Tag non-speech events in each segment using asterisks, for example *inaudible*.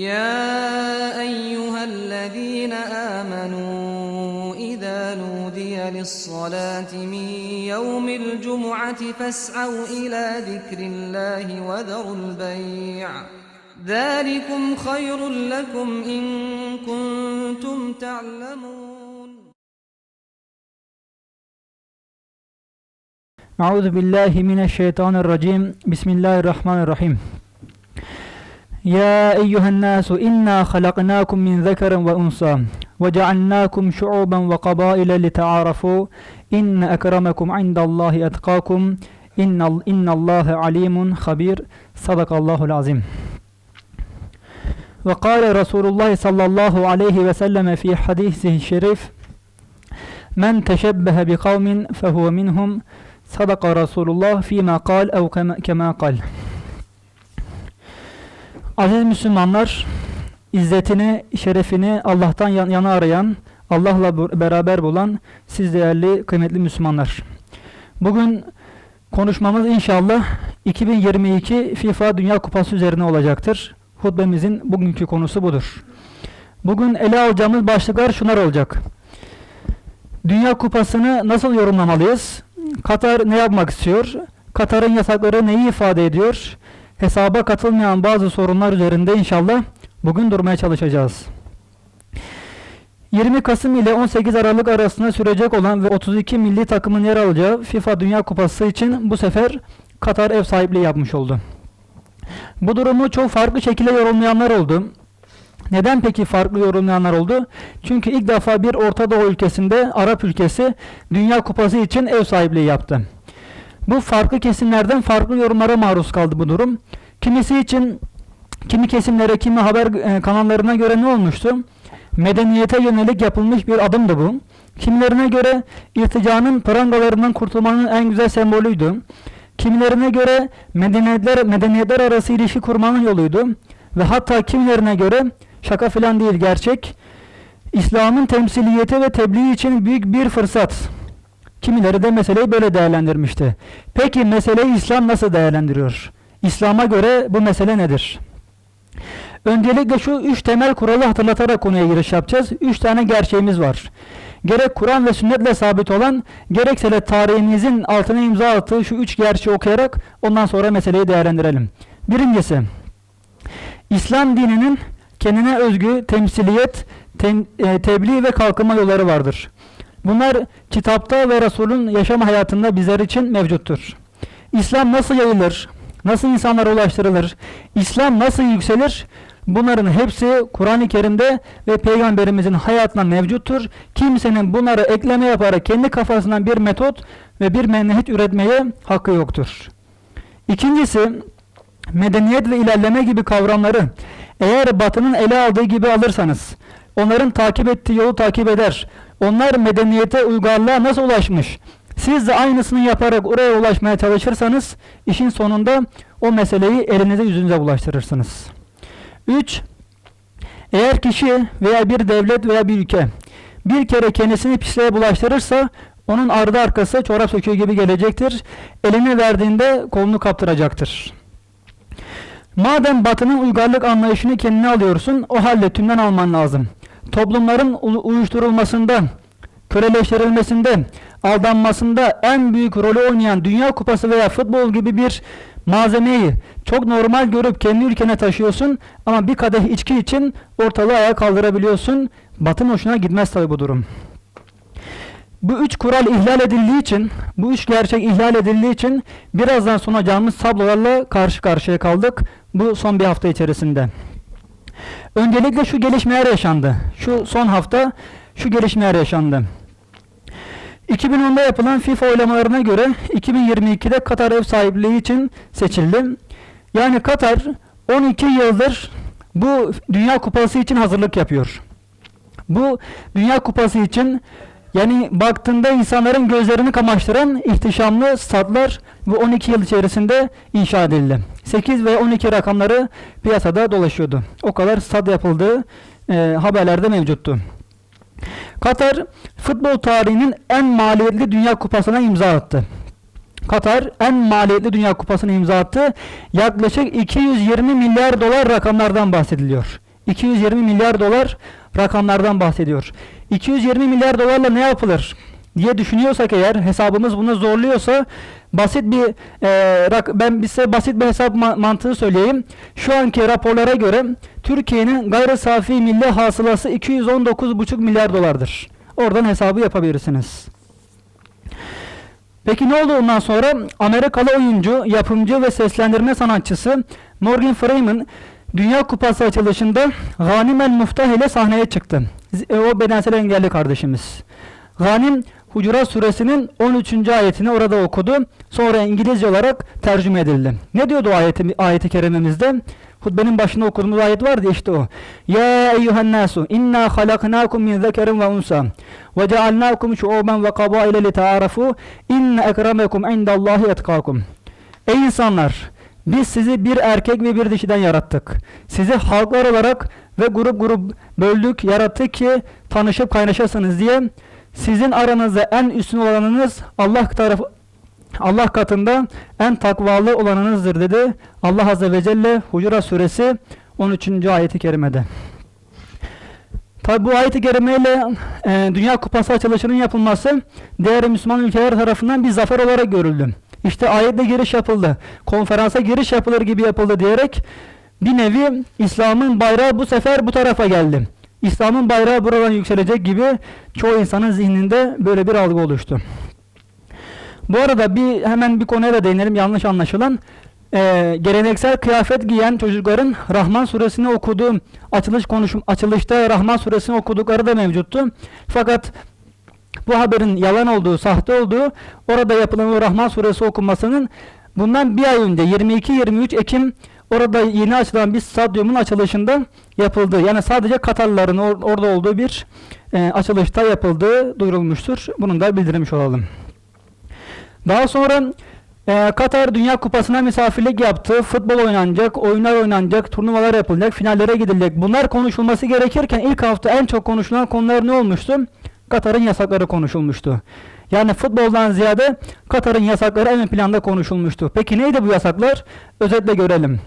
يا أيها الذين آمنوا إذا نودي للصلاة من يوم الجمعة فاسعوا إلى ذكر الله وذروا البيع. ذلكم خير لكم إن كنتم تعلمون. أعوذ بالله من الشيطان الرجيم. بسم الله الرحمن الرحيم. يا أيها الناس إنا خلقناكم من ذكر وأنثى وجعلناكم شعوبا وقبائل لتعارفوا. إن أكرمكم عند الله أتقاكم. إن, إن الله عليم خبير. صدق الله العظيم. وقال رسول الله صلى الله عليه وسلم في حديثه الشريف من تشبه بقوم فهو منهم. صدق رسول الله فيما قال أو كما, قال. Aziz Müslümanlar, izzetini, şerefini Allah'tan yan- yana arayan, Allah'la beraber bulan siz değerli, kıymetli Müslümanlar. Bugün konuşmamız inşallah 2022 FIFA Dünya Kupası üzerine olacaktır. Hutbemizin bugünkü konusu budur. Bugün ele alacağımız başlıklar şunlar olacak. Dünya Kupası'nı nasıl yorumlamalıyız? Katar ne yapmak istiyor? Katar'ın yasakları neyi ifade ediyor? Hesaba katılmayan bazı sorunlar üzerinde inşallah bugün durmaya çalışacağız. 20 Kasım ile 18 Aralık arasında sürecek olan ve 32 milli takımın yer alacağı FIFA Dünya Kupası için bu sefer Katar ev sahipliği yapmış oldu. Bu durumu çok farklı şekilde yorumlayanlar oldu. Neden peki farklı yorumlayanlar oldu? Çünkü ilk defa bir Orta Doğu ülkesinde Arap ülkesi Dünya Kupası için ev sahipliği yaptı. Bu farklı kesimlerden farklı yorumlara maruz kaldı bu durum. Kimisi için kimi kesimlere, kimi haber e, kanallarına göre ne olmuştu? Medeniyete yönelik yapılmış bir adımdı bu. Kimilerine göre irticanın prangalarından kurtulmanın en güzel sembolüydü. Kimilerine göre medeniyetler, medeniyetler arası ilişki kurmanın yoluydu. Ve hatta kimilerine göre şaka filan değil gerçek. İslam'ın temsiliyeti ve tebliği için büyük bir fırsat. Kimileri de meseleyi böyle değerlendirmişti. Peki meseleyi İslam nasıl değerlendiriyor? İslam'a göre bu mesele nedir? Öncelikle şu üç temel kuralı hatırlatarak konuya giriş yapacağız. Üç tane gerçeğimiz var. Gerek Kur'an ve sünnetle sabit olan, gerekse de tarihimizin altına imza attığı şu üç gerçeği okuyarak ondan sonra meseleyi değerlendirelim. Birincisi, İslam dininin kendine özgü temsiliyet, tem, e, tebliğ ve kalkınma yolları vardır. Bunlar kitapta ve Resul'ün yaşam hayatında bizler için mevcuttur. İslam nasıl yayılır? Nasıl insanlara ulaştırılır? İslam nasıl yükselir? Bunların hepsi Kur'an-ı Kerim'de ve Peygamberimizin hayatına mevcuttur. Kimsenin bunları ekleme yaparak kendi kafasından bir metot ve bir menheç üretmeye hakkı yoktur. İkincisi, medeniyet ve ilerleme gibi kavramları eğer batının ele aldığı gibi alırsanız, onların takip ettiği yolu takip eder, onlar medeniyete, uygarlığa nasıl ulaşmış, siz de aynısını yaparak oraya ulaşmaya çalışırsanız, işin sonunda o meseleyi elinize yüzünüze bulaştırırsınız. 3. Eğer kişi veya bir devlet veya bir ülke bir kere kendisini pisliğe bulaştırırsa onun ardı arkası çorap söküğü gibi gelecektir. Eline verdiğinde kolunu kaptıracaktır. Madem batının uygarlık anlayışını kendine alıyorsun, o halde tümden alman lazım. Toplumların uyuşturulmasında, köleleştirilmesinde, aldanmasında en büyük rolü oynayan Dünya Kupası veya futbol gibi bir malzemeyi çok normal görüp kendi ülkene taşıyorsun ama bir kadeh içki için ortalığı ayağa kaldırabiliyorsun. Batın hoşuna gitmez tabi bu durum. Bu üç kural ihlal edildiği için, bu üç gerçek ihlal edildiği için birazdan sunacağımız tablolarla karşı karşıya kaldık bu son bir hafta içerisinde. Öncelikle şu gelişmeler yaşandı. Şu son hafta şu gelişmeler yaşandı. 2010'da yapılan FIFA oylamalarına göre 2022'de Katar ev sahipliği için seçildi. Yani Katar 12 yıldır bu Dünya Kupası için hazırlık yapıyor. Bu Dünya Kupası için yani baktığında insanların gözlerini kamaştıran ihtişamlı statlar bu 12 yıl içerisinde inşa edildi. 8 ve 12 rakamları piyasada dolaşıyordu. O kadar stat yapıldığı e, haberlerde mevcuttu. Katar futbol tarihinin en maliyetli Dünya Kupası'na imza attı. Katar en maliyetli Dünya Kupası'nı imza attı. Yaklaşık 220 milyar dolar rakamlardan bahsediliyor. 220 milyar dolar rakamlardan bahsediyor. 220 milyar dolarla ne yapılır diye düşünüyorsak eğer hesabımız bunu zorluyorsa basit bir e, ben size basit bir hesap ma- mantığı söyleyeyim. Şu anki raporlara göre Türkiye'nin gayri safi milli hasılası 219,5 milyar dolardır. Oradan hesabı yapabilirsiniz. Peki ne oldu ondan sonra? Amerikalı oyuncu, yapımcı ve seslendirme sanatçısı Morgan Freeman Dünya Kupası açılışında Ghanim El Muftah ile sahneye çıktı. E, O bedensel engelli kardeşimiz. Ghanim Hucurat suresinin 13. ayetini orada okudu. Sonra İngilizce olarak tercüme edildi. Ne diyordu ayeti, ayeti kerimemizde? Hutbenin başında okuduğumuz ayet vardı işte o. Ya eyyühen nasu inna halaknakum min zekerin ve unsa ve cealnakum şuuben ve kabaile li ta'arafu inne ekremekum indallahi etkakum. Ey insanlar biz sizi bir erkek ve bir dişiden yarattık. Sizi halklar olarak ve grup grup böldük, yarattık ki tanışıp kaynaşasınız diye sizin aranızda en üstün olanınız Allah tarafı Allah katında en takvalı olanınızdır dedi. Allah Azze ve Celle Hucurat suresi 13. ayeti kerimede. Tabi bu ayeti kerimeyle e, Dünya Kupası açılışının yapılması diğer Müslüman ülkeler tarafından bir zafer olarak görüldü. İşte ayetle giriş yapıldı. Konferansa giriş yapılır gibi yapıldı diyerek bir nevi İslam'ın bayrağı bu sefer bu tarafa geldi. İslam'ın bayrağı buradan yükselecek gibi çoğu insanın zihninde böyle bir algı oluştu. Bu arada bir hemen bir konuya da değinelim yanlış anlaşılan. Ee, geleneksel kıyafet giyen çocukların Rahman suresini okuduğu açılış konuşum açılışta Rahman suresini okudukları da mevcuttu. Fakat bu haberin yalan olduğu, sahte olduğu orada yapılan Rahman suresi okunmasının bundan bir ay önce 22-23 Ekim orada yeni açılan bir stadyumun açılışında yapıldı. Yani sadece Katarlıların or- orada olduğu bir e, açılışta yapıldığı duyurulmuştur. Bunu da bildirmiş olalım. Daha sonra e, Katar Dünya Kupası'na misafirlik yaptı. Futbol oynanacak, oyunlar oynanacak, turnuvalar yapılacak, finallere gidilecek. Bunlar konuşulması gerekirken ilk hafta en çok konuşulan konular ne olmuştu? Katar'ın yasakları konuşulmuştu. Yani futboldan ziyade Katar'ın yasakları ön planda konuşulmuştu. Peki neydi bu yasaklar? Özetle görelim.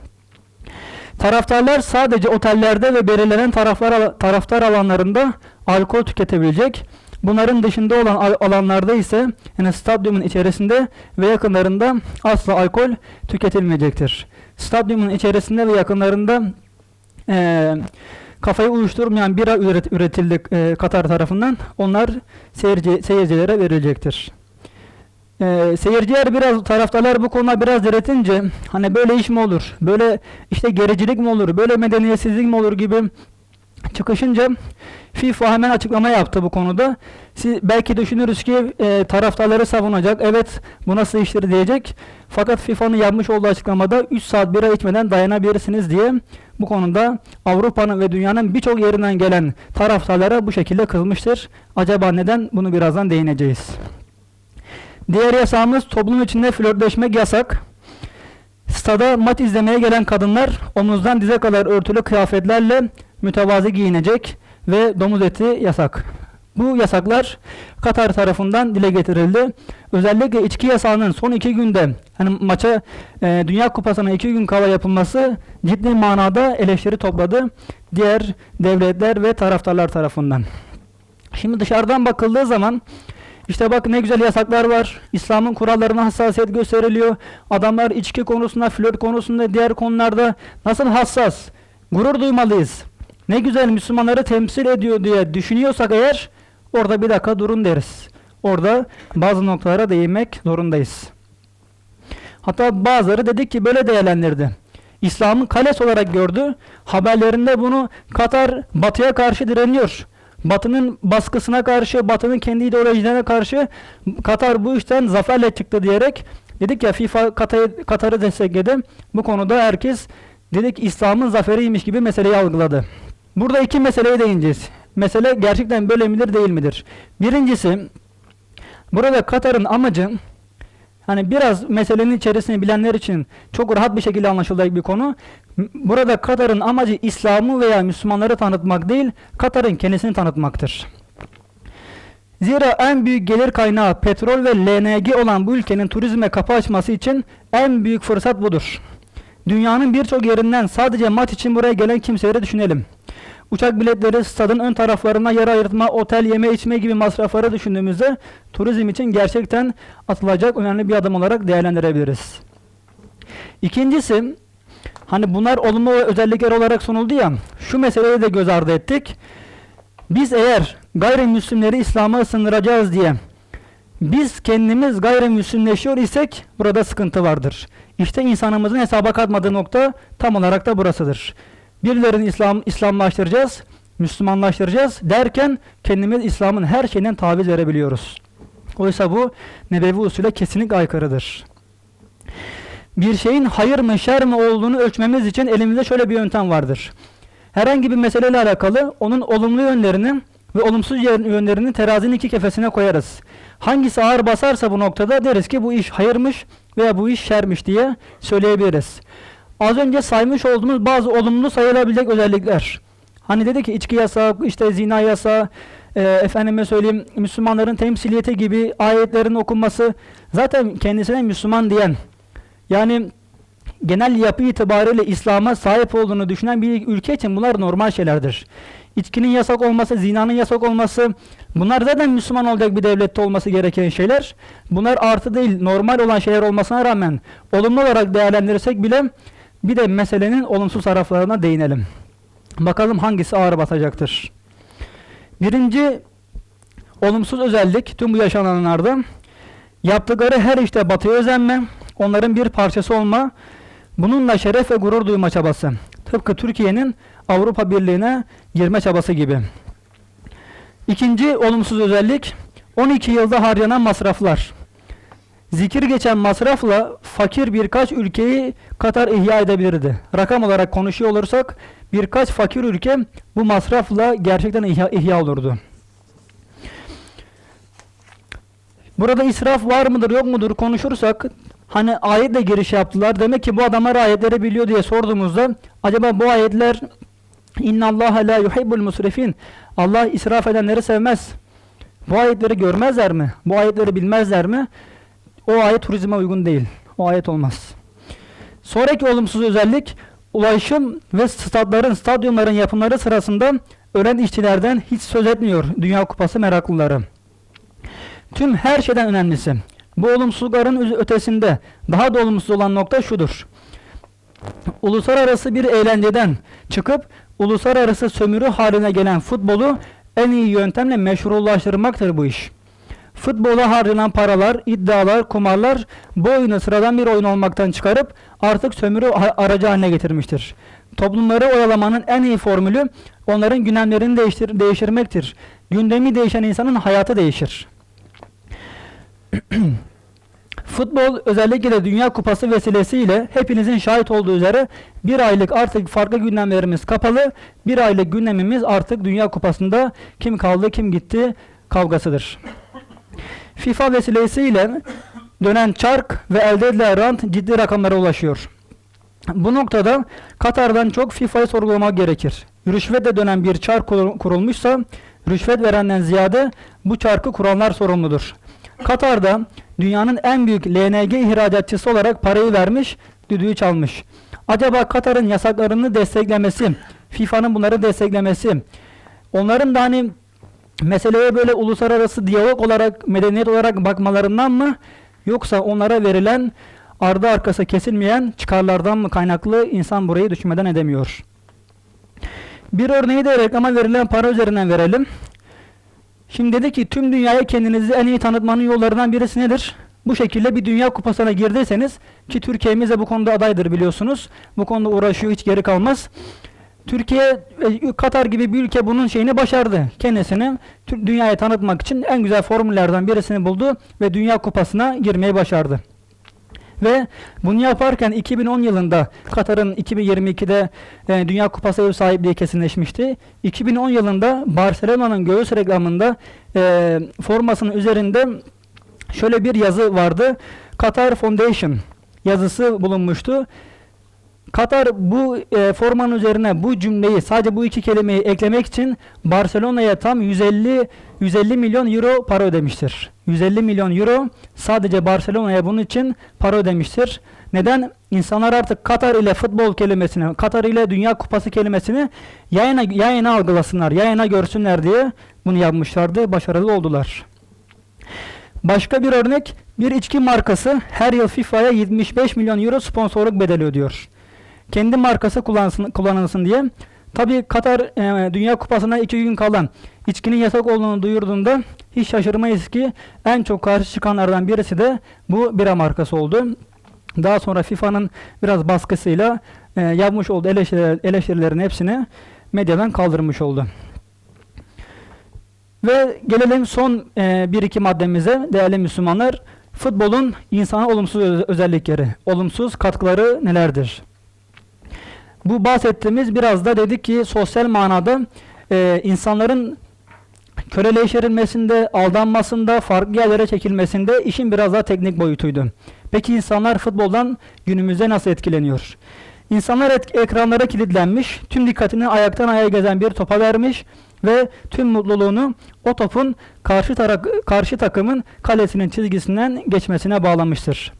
Taraftarlar sadece otellerde ve belirlenen taraflar, taraftar alanlarında alkol tüketebilecek. Bunların dışında olan al- alanlarda ise yani stadyumun içerisinde ve yakınlarında asla alkol tüketilmeyecektir. Stadyumun içerisinde ve yakınlarında eee kafayı uyuşturmayan bira üret, üretildi eee, Katar tarafından. Onlar seyirci, seyircilere verilecektir. Eee seyirciler biraz taraftarlar bu konuda biraz diretince hani böyle iş mi olur? Böyle işte gericilik mi olur? Böyle medeniyetsizlik mi olur gibi çıkışınca FIFA hemen açıklama yaptı bu konuda. Siz belki düşünürüz ki e, taraftarları savunacak. Evet bu nasıl iştir diyecek. Fakat FIFA'nın yapmış olduğu açıklamada 3 saat bira içmeden dayanabilirsiniz diye bu konuda Avrupa'nın ve dünyanın birçok yerinden gelen taraftarlara bu şekilde kızmıştır. Acaba neden? Bunu birazdan değineceğiz. Diğer yasağımız toplum içinde flörtleşmek yasak. Stada maç izlemeye gelen kadınlar omuzdan dize kadar örtülü kıyafetlerle mütevazi giyinecek ve domuz eti yasak. Bu yasaklar Katar tarafından dile getirildi. Özellikle içki yasağının son iki günde hani maça e, Dünya Kupası'na iki gün kala yapılması ciddi manada eleştiri topladı diğer devletler ve taraftarlar tarafından. Şimdi dışarıdan bakıldığı zaman işte bak ne güzel yasaklar var. İslam'ın kurallarına hassasiyet gösteriliyor. Adamlar içki konusunda, flört konusunda, diğer konularda nasıl hassas? Gurur duymalıyız. Ne güzel Müslümanları temsil ediyor diye düşünüyorsak eğer orada bir dakika durun deriz. Orada bazı noktalara değinmek zorundayız. Hatta bazıları dedik ki böyle değerlendirdi. İslam'ın kalesi olarak gördü. Haberlerinde bunu Katar batıya karşı direniyor. Batı'nın baskısına karşı, Batı'nın kendi ideolojilerine karşı Katar bu işten zaferle çıktı diyerek dedik ya FIFA Katar'ı destekledi. Bu konuda herkes dedik İslam'ın zaferiymiş gibi meseleyi algıladı. Burada iki meseleye değineceğiz. Mesele gerçekten böyle midir değil midir? Birincisi burada Katar'ın amacı hani biraz meselenin içerisini bilenler için çok rahat bir şekilde anlaşılacak bir konu. Burada Katar'ın amacı İslam'ı veya Müslümanları tanıtmak değil, Katar'ın kendisini tanıtmaktır. Zira en büyük gelir kaynağı petrol ve LNG olan bu ülkenin turizme kapı açması için en büyük fırsat budur. Dünyanın birçok yerinden sadece maç için buraya gelen kimseleri düşünelim. Uçak biletleri, stadın ön taraflarına yer ayırtma, otel, yeme içme gibi masrafları düşündüğümüzde turizm için gerçekten atılacak önemli bir adım olarak değerlendirebiliriz. İkincisi, hani bunlar olumlu özellikler olarak sunuldu ya, şu meseleyi de göz ardı ettik. Biz eğer gayrimüslimleri İslam'a ısındıracağız diye biz kendimiz gayrimüslimleşiyor isek burada sıkıntı vardır. İşte insanımızın hesaba katmadığı nokta tam olarak da burasıdır. Birilerini İslam, İslamlaştıracağız, Müslümanlaştıracağız derken kendimiz İslam'ın her şeyinden taviz verebiliyoruz. Oysa bu nebevi usule kesinlikle aykırıdır. Bir şeyin hayır mı şer mi olduğunu ölçmemiz için elimizde şöyle bir yöntem vardır. Herhangi bir meseleyle alakalı onun olumlu yönlerini ve olumsuz yönlerini terazinin iki kefesine koyarız. Hangisi ağır basarsa bu noktada deriz ki bu iş hayırmış veya bu iş şermiş diye söyleyebiliriz. Az önce saymış olduğumuz bazı olumlu sayılabilecek özellikler. Hani dedi ki içki yasağı, işte zina yasağı, e, efendime söyleyeyim Müslümanların temsiliyeti gibi ayetlerin okunması zaten kendisine Müslüman diyen yani genel yapı itibariyle İslam'a sahip olduğunu düşünen bir ülke için bunlar normal şeylerdir. İçkinin yasak olması, zinanın yasak olması bunlar zaten Müslüman olacak bir devlette olması gereken şeyler. Bunlar artı değil normal olan şeyler olmasına rağmen olumlu olarak değerlendirirsek bile bir de meselenin olumsuz taraflarına değinelim. Bakalım hangisi ağır basacaktır. Birinci olumsuz özellik tüm bu yaşananlarda yaptıkları her işte batıya özenme, onların bir parçası olma, bununla şeref ve gurur duyma çabası. Tıpkı Türkiye'nin Avrupa Birliği'ne girme çabası gibi. İkinci olumsuz özellik 12 yılda harcanan masraflar. Zikir geçen masrafla fakir birkaç ülkeyi Katar ihya edebilirdi. Rakam olarak konuşuyor olursak birkaç fakir ülke bu masrafla gerçekten ihya, ihya olurdu. Burada israf var mıdır yok mudur konuşursak hani ayetle giriş yaptılar. Demek ki bu adamlar ayetleri biliyor diye sorduğumuzda acaba bu ayetler İnna la yuhibbul musrifin. Allah israf edenleri sevmez. Bu ayetleri görmezler mi? Bu ayetleri bilmezler mi? O ayet turizme uygun değil. O ayet olmaz. Sonraki olumsuz özellik ulaşım ve stadların, stadyumların yapımları sırasında ölen işçilerden hiç söz etmiyor Dünya Kupası meraklıları. Tüm her şeyden önemlisi. Bu olumsuzlukların ötesinde daha da olumsuz olan nokta şudur. Uluslararası bir eğlenceden çıkıp uluslararası sömürü haline gelen futbolu en iyi yöntemle meşrulaştırmaktır bu iş. Futbola harcanan paralar, iddialar, kumarlar bu oyunu sıradan bir oyun olmaktan çıkarıp artık sömürü aracı haline getirmiştir. Toplumları oyalamanın en iyi formülü onların gündemlerini değiştir değiştirmektir. Gündemi değişen insanın hayatı değişir. *clears throat* Futbol özellikle de Dünya Kupası vesilesiyle hepinizin şahit olduğu üzere bir aylık artık farklı gündemlerimiz kapalı. Bir aylık gündemimiz artık Dünya Kupası'nda kim kaldı kim gitti kavgasıdır. FIFA vesilesiyle dönen çark ve elde edilen rant ciddi rakamlara ulaşıyor. Bu noktada Katar'dan çok FIFA'yı sorgulamak gerekir. Rüşvetle dönen bir çark kurulmuşsa rüşvet verenden ziyade bu çarkı kuranlar sorumludur. Katar'da dünyanın en büyük LNG ihracatçısı olarak parayı vermiş, düdüğü çalmış. Acaba Katar'ın yasaklarını desteklemesi, FIFA'nın bunları desteklemesi, onların da hani meseleye böyle uluslararası diyalog olarak, medeniyet olarak bakmalarından mı yoksa onlara verilen ardı arkası kesilmeyen çıkarlardan mı kaynaklı insan burayı düşünmeden edemiyor. Bir örneği de reklama verilen para üzerinden verelim. Şimdi dedi ki tüm dünyaya kendinizi en iyi tanıtmanın yollarından birisi nedir? Bu şekilde bir dünya kupasına girdiyseniz ki Türkiye'miz de bu konuda adaydır biliyorsunuz. Bu konuda uğraşıyor hiç geri kalmaz. Türkiye, e, Katar gibi bir ülke bunun şeyini başardı. Kendisini dünyaya tanıtmak için en güzel formüllerden birisini buldu ve Dünya Kupası'na girmeyi başardı. Ve bunu yaparken 2010 yılında Katar'ın 2022'de e, Dünya Kupası ev sahipliği kesinleşmişti. 2010 yılında Barcelona'nın göğüs reklamında e, formasının üzerinde şöyle bir yazı vardı. Qatar Foundation yazısı bulunmuştu. Katar bu e, formanın üzerine bu cümleyi sadece bu iki kelimeyi eklemek için Barcelona'ya tam 150 150 milyon euro para ödemiştir. 150 milyon euro sadece Barcelona'ya bunun için para ödemiştir. Neden? İnsanlar artık Katar ile futbol kelimesini, Katar ile Dünya Kupası kelimesini yayına, yayına algılasınlar, yayına görsünler diye bunu yapmışlardı. Başarılı oldular. Başka bir örnek, bir içki markası her yıl FIFA'ya 75 milyon euro sponsorluk bedeli ödüyor. Kendi markası kullansın, kullanılsın diye. Tabii Katar e, Dünya Kupası'na iki gün kalan içkinin yasak olduğunu duyurduğunda hiç şaşırmayız ki en çok karşı çıkanlardan birisi de bu bira markası oldu. Daha sonra FIFA'nın biraz baskısıyla e, yapmış olduğu eleştiriler, eleştirilerin hepsini medyadan kaldırmış oldu. Ve gelelim son e, bir iki maddemize değerli Müslümanlar. Futbolun insana olumsuz öz- özellikleri, olumsuz katkıları nelerdir? Bu bahsettiğimiz biraz da dedik ki sosyal manada e, insanların köleleştirilmesinde, aldanmasında, farklı yerlere çekilmesinde işin biraz daha teknik boyutuydu. Peki insanlar futboldan günümüzde nasıl etkileniyor? İnsanlar et- ekranlara kilitlenmiş, tüm dikkatini ayaktan ayağa gezen bir topa vermiş ve tüm mutluluğunu o topun karşı, tara- karşı takımın kalesinin çizgisinden geçmesine bağlamıştır.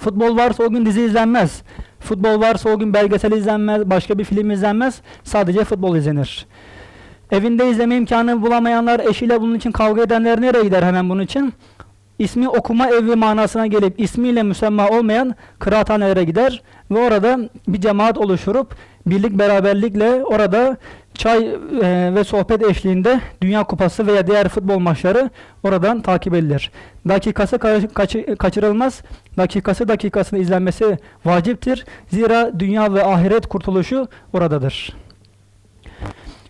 Futbol varsa o gün dizi izlenmez. Futbol varsa o gün belgesel izlenmez, başka bir film izlenmez. Sadece futbol izlenir. Evinde izleme imkanı bulamayanlar, eşiyle bunun için kavga edenler nereye gider hemen bunun için? İsmi okuma evi manasına gelip ismiyle müsemma olmayan kıraathanelere gider ve orada bir cemaat oluşturup birlik beraberlikle orada çay e, ve sohbet eşliğinde Dünya Kupası veya diğer futbol maçları oradan takip edilir. Dakikası ka- kaçı- kaçırılmaz, dakikası dakikasını izlenmesi vaciptir. Zira dünya ve ahiret kurtuluşu oradadır.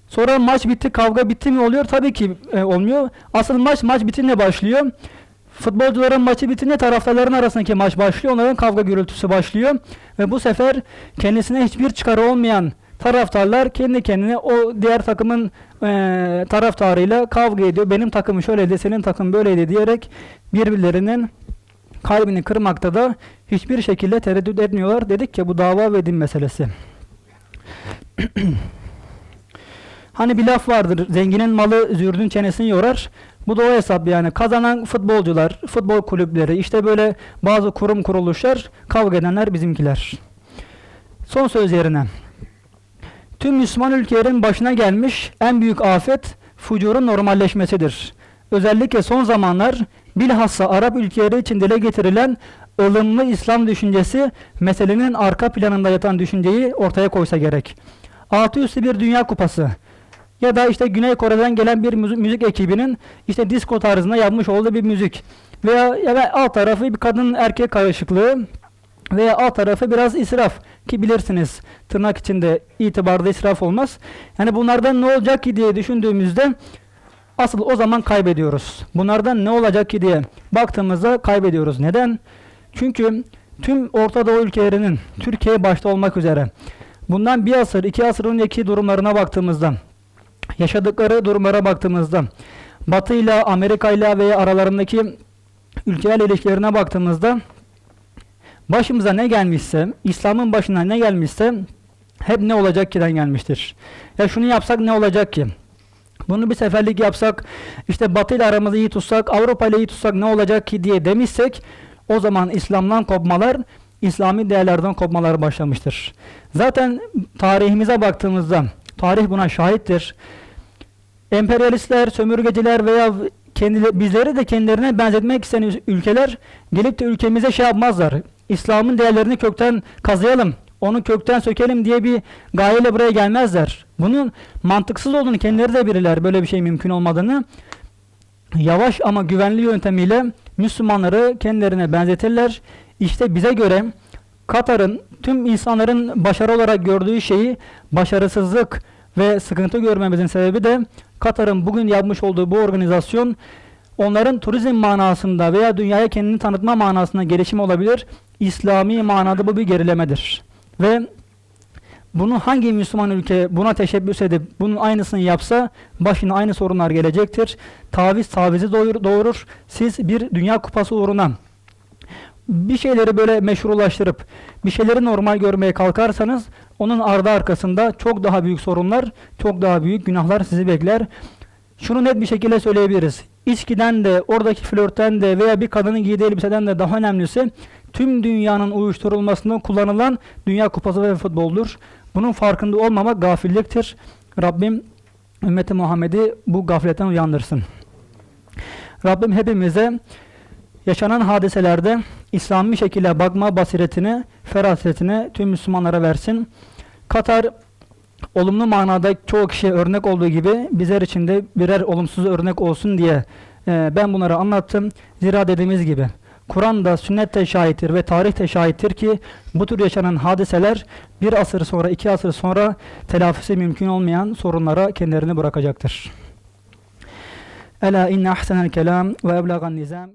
Sonra maç bitti, kavga bitti mi oluyor? Tabii ki e, olmuyor. Asıl maç maç bitince başlıyor. Futbolcuların maçı bitince taraftarların arasındaki maç başlıyor. Onların kavga gürültüsü başlıyor. Ve bu sefer kendisine hiçbir çıkarı olmayan taraftarlar kendi kendine o diğer takımın e, taraftarıyla kavga ediyor. Benim takımım şöyleydi, senin takım böyleydi diyerek birbirlerinin kalbini kırmakta da hiçbir şekilde tereddüt etmiyorlar. Dedik ki bu dava ve din meselesi. *clears throat* Hani bir laf vardır. Zenginin malı zürdün çenesini yorar. Bu da o hesap yani. Kazanan futbolcular, futbol kulüpleri, işte böyle bazı kurum kuruluşlar, kavga edenler bizimkiler. Son söz yerine. Tüm Müslüman ülkelerin başına gelmiş en büyük afet fucurun normalleşmesidir. Özellikle son zamanlar bilhassa Arap ülkeleri için dile getirilen ılımlı İslam düşüncesi meselenin arka planında yatan düşünceyi ortaya koysa gerek. Altı üstü bir dünya kupası ya da işte Güney Kore'den gelen bir müzik, ekibinin işte disco tarzında yapmış olduğu bir müzik veya ya da alt tarafı bir kadın erkek karışıklığı veya alt tarafı biraz israf ki bilirsiniz tırnak içinde itibarda israf olmaz. Yani bunlardan ne olacak ki diye düşündüğümüzde asıl o zaman kaybediyoruz. Bunlardan ne olacak ki diye baktığımızda kaybediyoruz. Neden? Çünkü tüm Orta Doğu ülkelerinin Türkiye başta olmak üzere bundan bir asır, iki asır önceki durumlarına baktığımızda yaşadıkları durumlara baktığımızda Batı ile Amerika ile veya aralarındaki ülkeler ilişkilerine baktığımızda başımıza ne gelmişse, İslam'ın başına ne gelmişse hep ne olacak ki'den gelmiştir. Ya şunu yapsak ne olacak ki? Bunu bir seferlik yapsak, işte Batı ile aramızı iyi tutsak, Avrupa ile iyi tutsak ne olacak ki diye demişsek, o zaman İslam'dan kopmalar, İslami değerlerden kopmalar başlamıştır. Zaten tarihimize baktığımızda, tarih buna şahittir. Emperyalistler, sömürgeciler veya kendileri, bizleri de kendilerine benzetmek isteyen ül- ülkeler gelip de ülkemize şey yapmazlar. İslam'ın değerlerini kökten kazıyalım, onu kökten sökelim diye bir gayeyle buraya gelmezler. Bunun mantıksız olduğunu kendileri de bilirler böyle bir şey mümkün olmadığını. Yavaş ama güvenli yöntemiyle Müslümanları kendilerine benzetirler. İşte bize göre Katar'ın tüm insanların başarı olarak gördüğü şeyi başarısızlık ve sıkıntı görmemizin sebebi de Katar'ın bugün yapmış olduğu bu organizasyon onların turizm manasında veya dünyaya kendini tanıtma manasında gelişim olabilir. İslami manada bu bir gerilemedir. Ve bunu hangi Müslüman ülke buna teşebbüs edip bunun aynısını yapsa başına aynı sorunlar gelecektir. Taviz tavizi doğurur. doğurur. Siz bir dünya kupası uğruna bir şeyleri böyle meşrulaştırıp bir şeyleri normal görmeye kalkarsanız onun ardı arkasında çok daha büyük sorunlar, çok daha büyük günahlar sizi bekler. Şunu net bir şekilde söyleyebiliriz. İçkiden de, oradaki flörtten de veya bir kadının giydiği elbiseden de daha önemlisi tüm dünyanın uyuşturulmasında kullanılan Dünya Kupası ve futboldur. Bunun farkında olmamak gafilliktir. Rabbim ümmeti Muhammed'i bu gafletten uyandırsın. Rabbim hepimize yaşanan hadiselerde İslami şekilde bakma basiretini, ferasetini tüm Müslümanlara versin. Katar olumlu manada çoğu kişiye örnek olduğu gibi bizler için de birer olumsuz örnek olsun diye e, ben bunları anlattım. Zira dediğimiz gibi Kur'an'da sünnet de şahittir ve tarih de şahittir ki bu tür yaşanan hadiseler bir asır sonra iki asır sonra telafisi mümkün olmayan sorunlara kendilerini bırakacaktır. Ela inne ahsenel kelam ve eblagan nizam